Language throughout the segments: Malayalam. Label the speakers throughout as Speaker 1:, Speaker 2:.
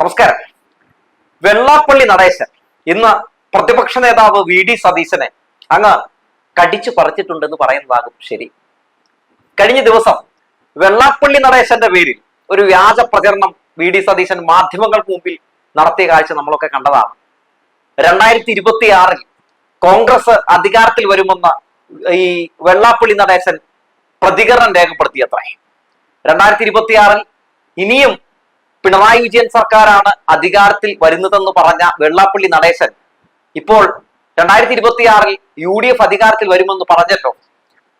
Speaker 1: നമസ്കാരം. വെള്ളാപ്പള്ളി നടേശൻ ഇന്ന് പ്രതിപക്ഷ നേതാവ് വി ഡി സതീശനെ അങ്ങ് കടിച്ചു പറിച്ചിട്ടുണ്ടെന്ന് പറയുന്നതാകും ശരി. കഴിഞ്ഞ ദിവസം വെള്ളാപ്പള്ളി നടേശന്റെ പേരിൽ ഒരു വ്യാജ പ്രചരണം വി ഡി സതീശൻ മാധ്യമങ്ങൾക്ക് മുമ്പിൽ നടത്തിയ കാഴ്ച നമ്മളൊക്കെ കണ്ടതാണ്. രണ്ടായിരത്തി ഇരുപത്തി ആറിൽ കോൺഗ്രസ് അധികാരത്തിൽ വരുമെന്ന ഈ വെള്ളാപ്പള്ളി നടേശൻ പ്രതികരണം രേഖപ്പെടുത്തിയത്രേ. രണ്ടായിരത്തി ഇരുപത്തി ആറിൽ ഇനിയും പിണറായി വിജയൻ സർക്കാരാണ് അധികാരത്തിൽ വരുന്നതെന്ന് പറഞ്ഞ വെള്ളാപ്പള്ളി നടേശൻ ഇപ്പോൾ രണ്ടായിരത്തി ഇരുപത്തിയാറിൽ യു ഡി എഫ് അധികാരത്തിൽ വരുമെന്ന് പറഞ്ഞല്ലോ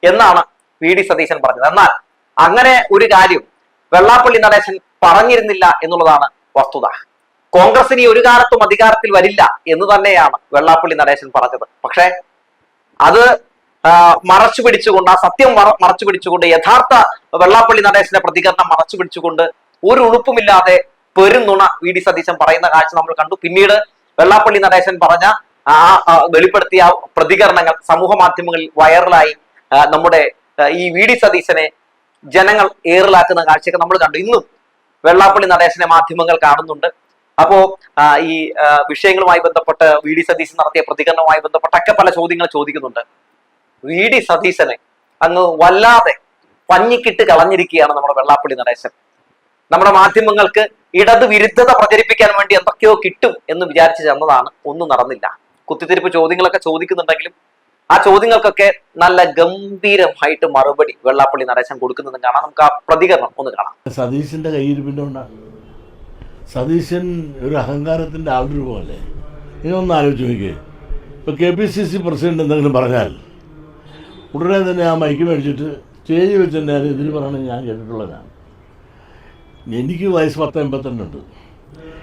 Speaker 1: എന്നാണ് വി ഡി സതീശൻ പറഞ്ഞത്. എന്നാൽ അങ്ങനെ ഒരു കാര്യം വെള്ളാപ്പള്ളി നടേശൻ പറഞ്ഞിരുന്നില്ല എന്നുള്ളതാണ് വസ്തുത. കോൺഗ്രസ് ഇനി ഒരു കാലത്തും അധികാരത്തിൽ വരില്ല എന്ന് തന്നെയാണ് വെള്ളാപ്പള്ളി നടേശൻ പറഞ്ഞത്. പക്ഷേ അത് മറച്ചു പിടിച്ചുകൊണ്ട് ആ സത്യം മറ- മറച്ചു പിടിച്ചുകൊണ്ട് യഥാർത്ഥ വെള്ളാപ്പള്ളി നടേശന്റെ പ്രതികരണം മറച്ചു പിടിച്ചുകൊണ്ട് ഒരു ഉളുപ്പുമില്ലാതെ പെരുന്നുണ വി ഡി സതീശൻ പറയുന്ന കാഴ്ച നമ്മൾ കണ്ടു. പിന്നീട് വെള്ളാപ്പള്ളി നടേശൻ പറഞ്ഞ ആ വെളിപ്പെടുത്തിയ പ്രതികരണങ്ങൾ സമൂഹ മാധ്യമങ്ങളിൽ വൈറലായി. നമ്മുടെ ഈ വി ഡി സതീശനെ ജനങ്ങൾ ഏറിലാക്കുന്ന കാഴ്ചയൊക്കെ നമ്മൾ കണ്ടു. ഇന്നും വെള്ളാപ്പള്ളി നടേശനെ മാധ്യമങ്ങൾ കാണുന്നുണ്ട്. അപ്പോ ഈ വിഷയങ്ങളുമായി ബന്ധപ്പെട്ട് വി ഡി സതീശൻ നടത്തിയ പ്രതികരണവുമായി ബന്ധപ്പെട്ടൊക്കെ പല ചോദ്യങ്ങൾ ചോദിക്കുന്നുണ്ട്. വി ഡി സതീശനെ അങ്ങ് വല്ലാതെ പഞ്ഞിക്കിട്ട് കളഞ്ഞിരിക്കുകയാണ് നമ്മുടെ വെള്ളാപ്പള്ളി നടേശൻ. നമ്മുടെ മാധ്യമങ്ങൾക്ക് ഇടത് വിരുദ്ധത പ്രചരിപ്പിക്കാൻ വേണ്ടി എന്തൊക്കെയോ കിട്ടും എന്ന് വിചാരിച്ചു ചെന്നതാണ്. ഒന്നും നടന്നില്ല. കുത്തിത്തിരിപ്പ് ചോദ്യങ്ങളൊക്കെ ചോദിക്കുന്നുണ്ടെങ്കിലും ആ ചോദ്യങ്ങൾക്കൊക്കെ നല്ല ഗംഭീരമായിട്ട് മറുപടി വെള്ളാപ്പള്ളി നടേശൻ കൊടുക്കുന്നതും കാണാം. നമുക്ക് ആ പ്രതികരണം ഒന്ന് കാണാം.
Speaker 2: സതീശന്റെ കയ്യിൽ പിന്നെ സതീശൻ ഒരു അഹങ്കാരത്തിന്റെ ആവിർഭവമല്ലേ ഇതൊന്ന് ആലോചിച്ച് നോക്കിയേ. ഇപ്പൊ K P C C president എന്തെങ്കിലും പറഞ്ഞാൽ ഉടനെ തന്നെ ആ മൈക്ക് മേടിച്ചിട്ട് സ്റ്റേജ് വെച്ച് തന്നെ എതിര് ഞാൻ കേട്ടിട്ടുള്ളതാണ്. എനിക്ക് വയസ്സ് പത്ത് എൺപത്തിരണ്ടുണ്ട്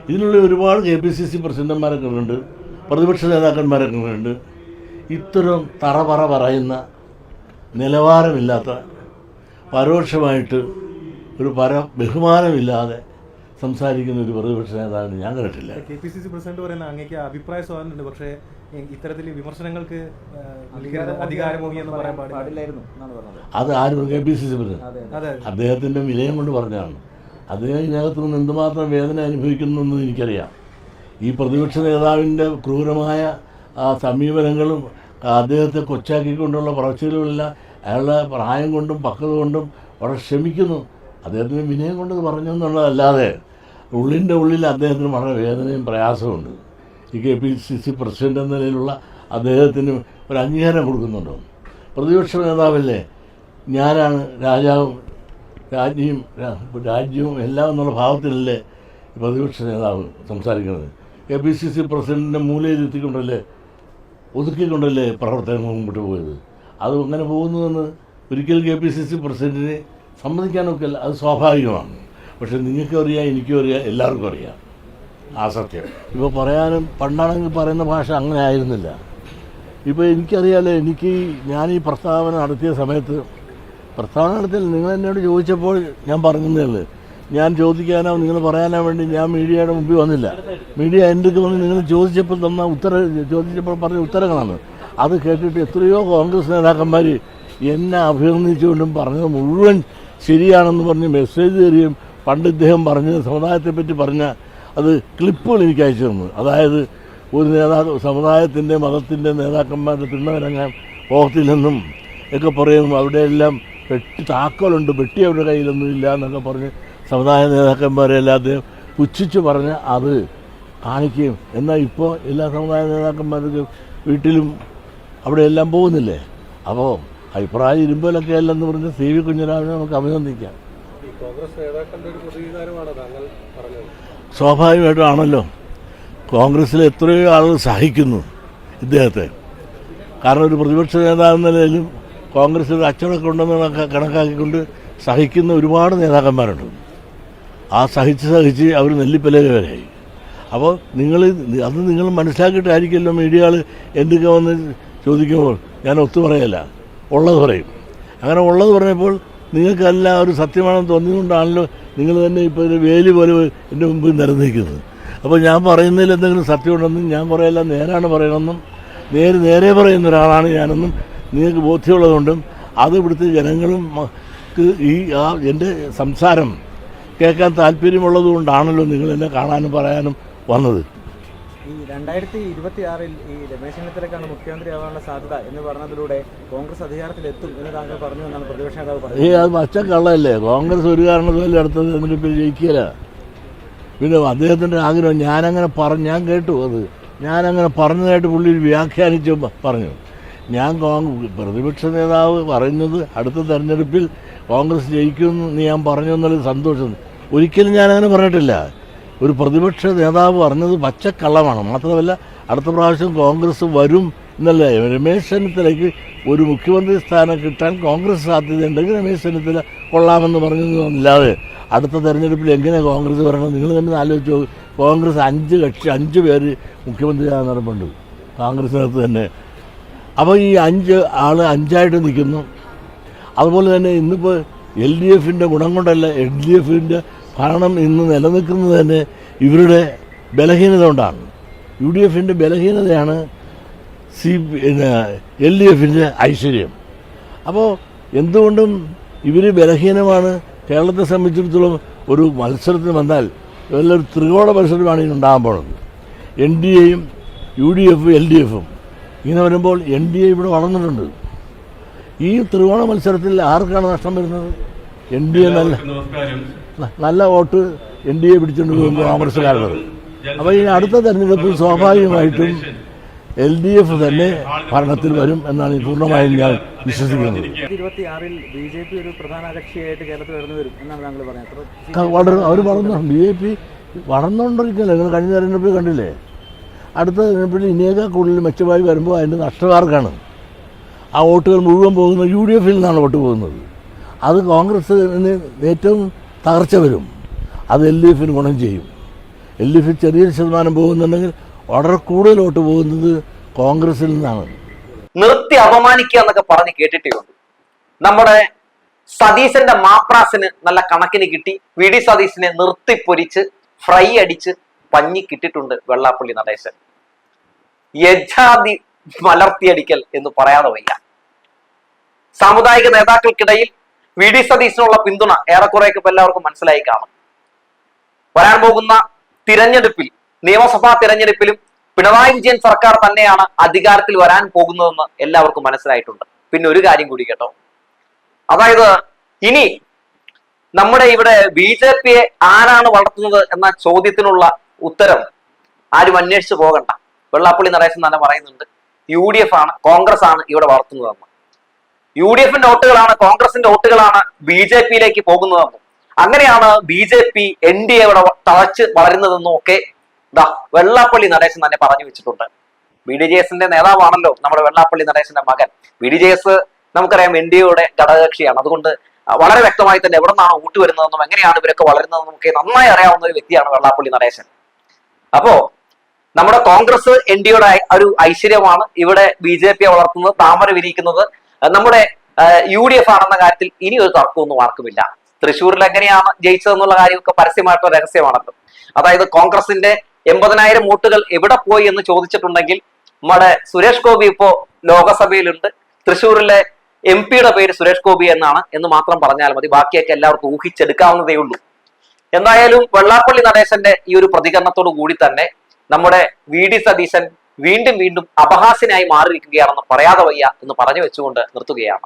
Speaker 2: ഇതിനുള്ള ഒരുപാട് കെ പി സി സി പ്രസിഡന്റുമാരൊക്കെ ഉണ്ട് പ്രതിപക്ഷ നേതാക്കന്മാരൊക്കെ ഉണ്ട്. ഇത്തരം തറപറ പറയുന്ന നിലവാരമില്ലാത്ത പരോക്ഷമായിട്ട് ഒരു പര ബഹുമാനമില്ലാതെ സംസാരിക്കുന്ന ഒരു പ്രതിപക്ഷ നേതാവിന് ഞാൻ കേട്ടില്ല
Speaker 3: K P C C president പറയുന്ന അങ്ങേക്ക് അഭിപ്രായ സ്വാതന്ത്ര്യമുണ്ട് പക്ഷേ ഇത്തരത്തിൽ വിമർശനങ്ങൾക്ക് അധികാരമോഹി എന്ന് പറയാൻ
Speaker 4: പാടില്ലായിരുന്നു
Speaker 2: അത് ആരും K P C C president?
Speaker 4: അതെ
Speaker 3: അതെ.
Speaker 2: അദ്ദേഹത്തിന്റെ വിലയം കൊണ്ട് പറഞ്ഞതാണ്. അദ്ദേഹം ഇതിനകത്ത് നിന്ന് എന്തുമാത്രം വേദന അനുഭവിക്കുന്നു എന്ന് എനിക്കറിയാം. ഈ പ്രതിപക്ഷ നേതാവിന്റെ ക്രൂരമായ സമീപനങ്ങളും അദ്ദേഹത്തെ കൊച്ചാക്കിക്കൊണ്ടുള്ള പ്രവർത്തികളുമെല്ലാം അയാളുടെ പ്രായം കൊണ്ടും പക്വത കൊണ്ടും വളരെ ക്ഷമിക്കുന്നു. അദ്ദേഹത്തിന് വിനയം കൊണ്ട് ഇത് പറഞ്ഞു എന്നുള്ളതല്ലാതെ ഉള്ളിന്റെ ഉള്ളിൽ അദ്ദേഹത്തിന് വളരെ വേദനയും പ്രയാസമുണ്ട് ഈ K P C C president എന്ന നിലയിലുള്ള അദ്ദേഹത്തിന് ഒരു അംഗീകാരം കൊടുക്കുന്നുണ്ടോ? പ്രതിപക്ഷ നേതാവല്ലേ? ഞാനാണ് രാജാവും രാജ്ഞിയും രാ- രാജ്യവും എല്ലാം എന്നുള്ള ഭാവത്തിലല്ലേ പ്രതിപക്ഷ നേതാവ് സംസാരിക്കുന്നത്? എ പി സി സി പ്രസിഡന്റിനെ മൂലയിലെത്തിക്കൊണ്ടല്ലേ ഒതുക്കിക്കൊണ്ടല്ലേ പ്രവർത്തനങ്ങൾ മുമ്പോട്ട് പോയത്? അത് അങ്ങനെ പോകുന്നുവെന്ന് ഒരിക്കലും കെ പി സി സി പ്രസിഡന്റിനെ സമ്മതിക്കാനൊക്കെ അത് സ്വാഭാവികമാണ്. പക്ഷേ നിങ്ങൾക്കും അറിയാം എനിക്കും അറിയാം എല്ലാവർക്കും അറിയാം. ആ സത്യം. ഇപ്പോൾ പറയാനും പണ്ടാണെങ്കിൽ പറയുന്ന ഭാഷ അങ്ങനെ ആയിരുന്നില്ല. ഇപ്പോൾ എനിക്കറിയാലോ എനിക്ക് ഞാൻ ഈ പ്രസ്താവന നടത്തിയ സമയത്ത് പ്രസ്താവന നടത്തില്ല നിങ്ങൾ എന്നോട് ചോദിച്ചപ്പോൾ ഞാൻ പറഞ്ഞതേ ഞാൻ ചോദിക്കാനോ നിങ്ങൾ പറയാനോ വേണ്ടി ഞാൻ മീഡിയയുടെ മുമ്പിൽ വന്നില്ല. മീഡിയ എന്റെ വന്ന് നിങ്ങൾ ചോദിച്ചപ്പോൾ തന്ന ഉത്തര ചോദിച്ചപ്പോൾ പറഞ്ഞ ഉത്തരങ്ങളാണ്. അത് കേട്ടിട്ട് എത്രയോ കോൺഗ്രസ് നേതാക്കന്മാർ എന്നെ അഭിനന്ദിച്ചുകൊണ്ടും പറഞ്ഞത് മുഴുവൻ ശരിയാണെന്ന് പറഞ്ഞ് മെസ്സേജ് തരികയും പണ്ട് ഇദ്ദേഹം പറഞ്ഞ സമുദായത്തെപ്പറ്റി പറഞ്ഞ അത് ക്ലിപ്പുകൾ എനിക്ക് അയച്ചു തന്നു. അതായത് ഒരു നേതാ സമുദായത്തിന്റെ മതത്തിന്റെ നേതാക്കന്മാരുടെ തിണ്ണവരങ്ങാൻ പോകത്തില്ലെന്നും ഒക്കെ പറയും അവിടെയെല്ലാം പെട്ടി താക്കോലുണ്ട് വെട്ടി അവരുടെ കയ്യിലൊന്നും ഇല്ല എന്നൊക്കെ പറഞ്ഞ് സമുദായ നേതാക്കന്മാരെല്ലാം അദ്ദേഹം പുച്ഛിച്ച് പറഞ്ഞ് അത് കാണിക്കുകയും. എന്നാൽ ഇപ്പോൾ എല്ലാ സമുദായ നേതാക്കന്മാർക്കും വീട്ടിലും അവിടെയെല്ലാം പോകുന്നില്ലേ? അപ്പോൾ അഭിപ്രായം ഇരുമ്പോലൊക്കെ അല്ലെന്ന് പറഞ്ഞ് സി വി കുഞ്ഞുരാമനെ നമുക്ക് അഭിനന്ദിക്കാം. സ്വാഭാവികമായിട്ടാണല്ലോ കോൺഗ്രസ്സിൽ എത്രയോ ആളുകൾ സഹിക്കുന്നു ഇദ്ദേഹത്തെ. കാരണം ഒരു പ്രതിപക്ഷ നേതാവ് എന്ന നിലയിലും കോൺഗ്രസ്സിൽ ഒരു അച്ചടക്കം ഉണ്ടെന്ന് കണക്കാക്കിക്കൊണ്ട് സഹിക്കുന്ന ഒരുപാട് നേതാക്കന്മാരുണ്ട്. ആ സഹിച്ച് സഹിച്ച് അവർ നെല്ലിപ്പലക വരെയായി അപ്പോൾ നിങ്ങൾ അത് നിങ്ങൾ മനസ്സിലാക്കിയിട്ടായിരിക്കുമല്ലോ മീഡിയകൾ എന്തൊക്കെ വന്ന് ചോദിക്കുമ്പോൾ ഞാൻ ഒത്തു പറയല്ല ഉള്ളത് പറയും. അങ്ങനെ ഉള്ളത് പറഞ്ഞപ്പോൾ നിങ്ങൾക്കല്ല ഒരു സത്യമാണെന്ന് തോന്നിയതുകൊണ്ടാണല്ലോ നിങ്ങൾ തന്നെ ഇപ്പോൾ ഒരു വേലി പോലെ എന്റെ മുമ്പിൽ നിരന്നിരിക്കുന്നത്. അപ്പോൾ ഞാൻ പറയുന്നതിൽ എന്തെങ്കിലും സത്യമുണ്ടെന്നും ഞാൻ പറയല്ല നേരാണ് പറയണമെന്നും നേരെ നേരെ പറയുന്ന ഒരാളാണ് ഞാനെന്നും നിങ്ങൾക്ക് ബോധ്യമുള്ളതുകൊണ്ടും അത് ഇവിടുത്തെ ജനങ്ങളും ഈ ആ എന്റെ സംസാരം കേൾക്കാൻ താല്പര്യമുള്ളത് കൊണ്ടാണല്ലോ നിങ്ങൾ എന്നെ കാണാനും പറയാനും വന്നത്.
Speaker 4: ഈ രണ്ടായിരത്തി ഇരുപത്തി ആറിൽ ഈ രമേശ് ചെന്നിത്തലക്കാണ് മുഖ്യമന്ത്രി ആവാനുള്ള സാധ്യത എന്ന് പറഞ്ഞതിലൂടെ കോൺഗ്രസ് അധികാരത്തിൽ എത്തും എന്ന് താങ്കൾ പറഞ്ഞു എന്നാണ് പ്രതിപക്ഷ നേതാവ്
Speaker 2: ഏ
Speaker 4: പറഞ്ഞത്
Speaker 2: അത് പച്ച കള്ളല്ലേ കോൺഗ്രസ് ഒരു കാരണത്തുമല്ല അടുത്ത തെരഞ്ഞെടുപ്പിൽ ജയിക്കില്ല പിന്നെ അദ്ദേഹത്തിന്റെ ആഗ്രഹം ഞാനങ്ങനെ പറഞ്ഞു ഞാൻ കേട്ടു അത്. ഞാനങ്ങനെ പറഞ്ഞതായിട്ട് പുള്ളി വ്യാഖ്യാനിച്ച് പറഞ്ഞു. ഞാൻ കോൺഗ്രസ് പ്രതിപക്ഷ നേതാവ് പറയുന്നത് അടുത്ത തെരഞ്ഞെടുപ്പിൽ കോൺഗ്രസ് ജയിക്കുമെന്ന് ഞാൻ പറഞ്ഞു എന്നുള്ളത് സന്തോഷം. ഒരിക്കലും ഞാനങ്ങനെ പറഞ്ഞിട്ടില്ല. ഒരു പ്രതിപക്ഷ നേതാവ് പറഞ്ഞത് പച്ചക്കള്ളമാണ്. മാത്രമല്ല അടുത്ത പ്രാവശ്യം കോൺഗ്രസ് വരും എന്നല്ല? രമേശ് ചെന്നിത്തലയ്ക്ക് ഒരു മുഖ്യമന്ത്രി സ്ഥാനം കിട്ടാൻ കോൺഗ്രസ് സാധ്യതയുണ്ടെങ്കിൽ രമേശ് ചെന്നിത്തല കൊള്ളാമെന്ന് പറഞ്ഞില്ലാതെ അടുത്ത തെരഞ്ഞെടുപ്പിൽ എങ്ങനെ കോൺഗ്രസ് വരണം? നിങ്ങൾ തന്നെ ആലോചിച്ച് കോൺഗ്രസ് അഞ്ച് കക്ഷി അഞ്ച് പേര് മുഖ്യമന്ത്രിയാകാൻ നടപ്പുണ്ട്. കോൺഗ്രസിനകത്ത് തന്നെ അപ്പോൾ ഈ അഞ്ച് ആൾ അഞ്ചായിട്ട് നിൽക്കുന്നു. അതുപോലെ തന്നെ ഇന്നിപ്പോൾ എൽ ഡി എഫിന്റെ ഗുണം കൊണ്ടല്ല എൽ ഡി എഫിന്റെ ഭരണം ഇന്ന് നിലനിൽക്കുന്നത് തന്നെ ഇവരുടെ ബലഹീനത കൊണ്ടാണ്. യു ഡി എഫിന്റെ ബലഹീനതയാണ് സി എൽ ഡി എഫിന്റെ ഐശ്വര്യം. അപ്പോൾ എന്തുകൊണ്ടും ഇവർ ബലഹീനമാണ്? കേരളത്തെ സംബന്ധിച്ചിടത്തോളം ഒരു മത്സരത്തിന് വന്നാൽ നല്ലൊരു ത്രികോണ മത്സരമാണ് ഇനി ഉണ്ടാകാൻ പോകുന്നത്. എൻ ഡി എയും യു ഡി എഫും എൽ ഡി എഫും. ഇങ്ങനെ വരുമ്പോൾ എൻ ഡി എ ഇവിടെ വളർന്നിട്ടുണ്ട്. ഈ ത്രികോണ മത്സരത്തിൽ ആർക്കാണ് നഷ്ടം വരുന്നത്? എൻ ഡി എ നല്ല നല്ല വോട്ട് എൻ ഡി എ പിടിച്ചുകൊണ്ട് പോകുമ്പോൾ കോൺഗ്രസ്സുകാരുള്ളത് അപ്പോൾ ഈ അടുത്ത തെരഞ്ഞെടുപ്പിൽ സ്വാഭാവികമായിട്ടും എൽ ഡി എഫ് തന്നെ ഭരണത്തിൽ വരും എന്നാണ് ഈ പൂർണമായും ഞാൻ വിശ്വസിക്കുന്നത്.
Speaker 4: ഇരുപത്തി ആറിൽ ബി ജെ പി ഒരു പ്രധാന കക്ഷിയായിട്ട് കേരളത്തിൽ കടന്നു വരും എന്നാണ് താങ്കൾ പറഞ്ഞത്. അത്ര
Speaker 2: അവർ പറഞ്ഞു ബി ജെ പി വളർന്നുകൊണ്ടിരിക്കില്ല നിങ്ങൾ കഴിഞ്ഞ തെരഞ്ഞെടുപ്പിൽ കണ്ടില്ലേ? അടുത്ത തെരഞ്ഞെടുപ്പിൽ ഇനിയേക്കാൾ കൂടുതൽ മെച്ചമായി വരുമ്പോൾ അതിന്റെ നഷ്ടക്കാർക്കാണ്. ആ വോട്ടുകൾ മുഴുവൻ പോകുന്നത് യു ഡി എഫിൽ നിന്നാണ് വോട്ട് പോകുന്നത്. അത് കോൺഗ്രസ്സിന് ഏറ്റവും തകർച്ച വരും. അത് എൽ ഡി എഫിന് ഗുണം ചെയ്യും. എൽ ഡി എഫിൽ ചെറിയൊരു ശതമാനം പോകുന്നുണ്ടെങ്കിൽ വളരെ കൂടുതൽ വോട്ട് പോകുന്നത് കോൺഗ്രസിൽ നിന്നാണ്.
Speaker 1: നിർത്തി അപമാനിക്കുക എന്നൊക്കെ പറഞ്ഞ് കേട്ടിട്ടേ നമ്മുടെ സതീശന്റെ മാപ്രാസിന് നല്ല കണക്കിന് കിട്ടി. വി ഡി സതീശിനെ നിർത്തി പൊരിച്ച് ഫ്രൈ അടിച്ച് പഞ്ഞി കിട്ടിയിട്ടുണ്ട് വെള്ളാപ്പള്ളി നടേശൻ. യജാതി മലർത്തിയടിക്കൽ എന്ന് പറയാതെ വയ്യ. സാമുദായിക നേതാക്കൾക്കിടയിൽ വി ഡി സതീശനുള്ള പിന്തുണ ഏറെക്കുറെയൊക്കെ എല്ലാവർക്കും മനസ്സിലായി കാണും. വരാൻ പോകുന്ന തിരഞ്ഞെടുപ്പിൽ നിയമസഭാ തിരഞ്ഞെടുപ്പിലും പിണറായി വിജയൻ സർക്കാർ തന്നെയാണ് അധികാരത്തിൽ വരാൻ പോകുന്നതെന്ന് എല്ലാവർക്കും മനസ്സിലായിട്ടുണ്ട്. പിന്നെ ഒരു കാര്യം കൂടി കേട്ടോ. അതായത് ഇനി നമ്മുടെ ഇവിടെ ബി ജെ പിയെ ആരാണ് വളർത്തുന്നത് എന്ന ചോദ്യത്തിനുള്ള ഉത്തരം ആരും അന്വേഷിച്ചു പോകണ്ട. വെള്ളാപ്പള്ളി നടേശൻ തന്നെ പറയുന്നുണ്ട് യു ഡി എഫ് ആണ് കോൺഗ്രസ് ആണ് ഇവിടെ വളർത്തുന്നതെന്ന്. യു ഡി എഫിന്റെ വോട്ടുകളാണ് കോൺഗ്രസിന്റെ വോട്ടുകളാണ് ബി ജെ പിയിലേക്ക് പോകുന്നതെന്നും. അങ്ങനെയാണ് B J P N D A ഇവിടെ തളച്ച് വളരുന്നതെന്നും ഒക്കെ ഇതാ വെള്ളാപ്പള്ളി നടേശൻ തന്നെ പറഞ്ഞു വെച്ചിട്ടുണ്ട്. ബി ഡി ജെ എസിന്റെ നേതാവാണല്ലോ നമ്മുടെ വെള്ളാപ്പള്ളി നടേശന്റെ മകൻ. ബി ഡി ജെ എസ് നമുക്കറിയാം എൻ ഡി എയുടെ ഘടകകക്ഷിയാണ്. അതുകൊണ്ട് വളരെ വ്യക്തമായി തന്നെ എവിടെ നിന്നാണ് വോട്ട് വരുന്നതെന്നും എങ്ങനെയാണ് ഇവരൊക്കെ വളരുന്നതെന്നും ഒക്കെ നന്നായി അറിയാവുന്ന ഒരു വ്യക്തിയാണ് വെള്ളാപ്പള്ളി നടേശൻ അപ്പോ നമ്മുടെ കോൺഗ്രസ് എൻ ഡി എയുടെ ഒരു ഐശ്വര്യമാണ് ഇവിടെ ബി ജെ പിയെ വളർത്തുന്നത് താമര വിരിയിക്കുന്നത്. നമ്മുടെ യു ഡി എഫ് ആണെന്ന കാര്യത്തിൽ ഇനി ഒരു തർക്കമൊന്നും ആർക്കുമില്ല. തൃശ്ശൂരിൽ എങ്ങനെയാണ് ജയിച്ചതെന്നുള്ള കാര്യമൊക്കെ പരസ്യമായിട്ടുള്ള രഹസ്യമാണല്ലോ. അതായത് കോൺഗ്രസിന്റെ എൺപതിനായിരം വോട്ടുകൾ എവിടെ പോയി എന്ന് ചോദിച്ചിട്ടുണ്ടെങ്കിൽ നമ്മുടെ സുരേഷ് ഗോപി ഇപ്പോ ലോകസഭയിലുണ്ട്. തൃശ്ശൂരിലെ എം പിയുടെ പേര് സുരേഷ് ഗോപി എന്നാണ് എന്ന് മാത്രം പറഞ്ഞാൽ മതി. ബാക്കിയൊക്കെ എല്ലാവർക്കും ഊഹിച്ചെടുക്കാവുന്നതേ ഉള്ളൂ. എന്തായാലും വെള്ളാപ്പള്ളി നടേശന്റെ ഈ ഒരു പ്രതികരണത്തോടു കൂടി തന്നെ നമ്മുടെ വി ഡി സതീശൻ വീണ്ടും വീണ്ടും അപഹാസ്യനായി മാറിയിരിക്കുകയാണെന്ന് പറയാതെ വയ്യ എന്ന് പറഞ്ഞു വെച്ചുകൊണ്ട് നിർത്തുകയാണ്.